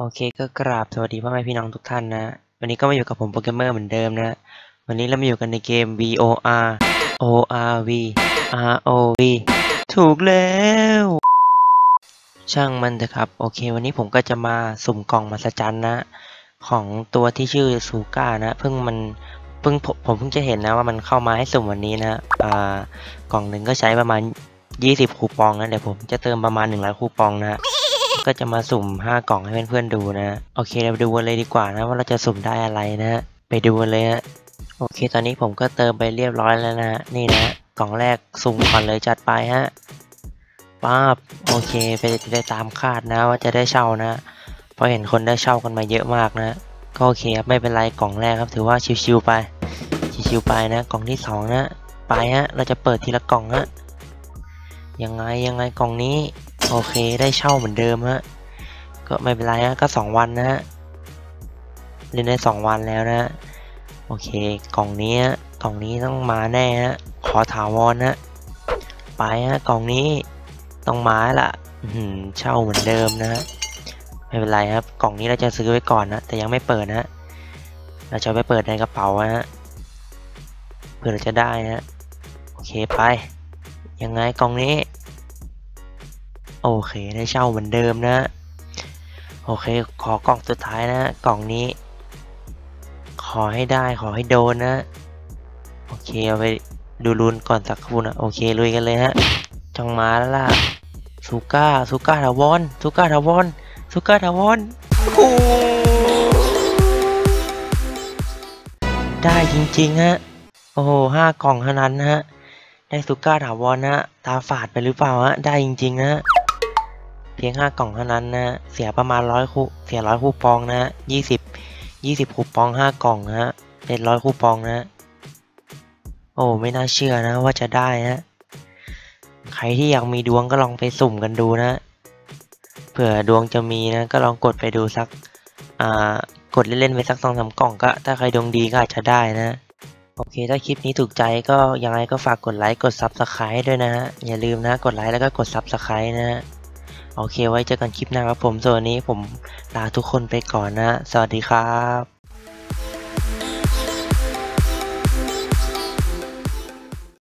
โอเคก็กราบสวัสดีพ่อแม่พี่น้องทุกท่านนะ วันนี้ก็มาอยู่กับผมโปรแกรมเมอร์เหมือนเดิมนะ วันนี้เรามาอยู่กันในเกม VOR ORV ROV ถูกแล้ว ช่างมันเถอะครับ โอเค วันนี้ผมก็จะมาสุ่มกล่องมหัศจรรย์นะ ของตัวที่ชื่อซูก้านะ เพิ่งมันเพิ่งผมผมเพิ่งจะเห็นนะว่ามันเข้ามาให้สุ่มวันนี้นะอ่ากล่องหนึ่งก็ใช้ประมาณ 20 คูปองนะ เดี๋ยวผมจะเติมประมาณ 100 คูปองนะ ก็จะมาสุ่ม 5 กล่องให้เพื่อนๆดูนะ โอเคเราไปดูกันเลยดีกว่านะว่าเราจะสุ่มได้อะไรนะไปดูกันเลยฮะ โอเค ตอนนี้ผมก็เติมไปเรียบร้อยแล้วนะนี่นะ กล่องแรกสุ่มก่อนเลยจัดไปฮะป๊าบโอเคไปได้ตามคาดนะว่าจะได้เช่านะ เพราะเห็นคนได้เช่ากันมาเยอะมากนะ ก็โอเคครับไม่เป็นไรกล่องแรกครับ ถือว่าชิวๆไป ชิวๆไปนะ กล่องที่สองนะ ไปฮะ เราจะเปิดทีละกล่องฮะยังไงยังไงกล่องนี้ โอเคได้เช่าเหมือนเดิมฮะ ก็ไม่เป็นไรฮะก็สองวันนะฮะเล่นได้สองวันแล้วนะโอเคกล่องนี้กล่องนี้ต้องมาแน่ฮะขอถาวรนะไปฮะกล่องนี้ต้องมาละอื้อหือเช่าเหมือนเดิมนะฮะไม่เป็นไรครับ กล่องนี้เราจะซื้อไว้ก่อนนะ แต่ยังไม่เปิดนะฮะเราจะไปเปิดในกระเป๋านะฮะเพื่อเราจะได้นะ โอเคไป ยังไงกล่องนี้ โอเคได้เช่าเหมือนเดิมนะ โอเคขอกล่องสุดท้ายนะกล่องนี้ ขอให้ได้ขอให้โดนนะ โอเคเอาไปดูรุนก่อนสักครู่นะโอเคลุยกันเลยฮะจังมาแล้วล่ะซูก้าซูก้าทาวอนซูก้าทาวอนซูก้าทาวอนโอ้ได้จริงๆฮะโอ้โหห้ากล่องเท่านั้นนะฮะได้ซูก้าถาวรนะฮะตาฝาดไปหรือเปล่าฮะได้จริงๆฮะ เพียงห้ากล่องเท่านั้นนะเสียประมาณร้อยคูเสียร้อยคูปองนะยี่สิบยี่สิบคูปองห้ากล่องนะเป็นร้อยคูปองนะ โอ้ไม่น่าเชื่อนะว่าจะได้นะ ใครที่อยากมีดวงก็ลองไปสุ่มกันดูนะ เผื่อดวงจะมีนะ ก็ลองกดไปดูสัก อ่ากดเล่นๆไปสักสองสามกล่องก็ ถ้าใครดวงดีก็อาจจะได้นะโอเค ถ้าคลิปนี้ถูกใจก็ยังไงก็ฝากกดไลค์ กด Subscribe ด้วยนะฮะ อย่าลืมนะ กดไลค์แล้วก็กด Subscribe นะฮะ โอเคไว้เจอกันคลิปหน้าครับผมส่วนวันนี้ผมลาทุกคนไปก่อนนะ สวัสดีครับ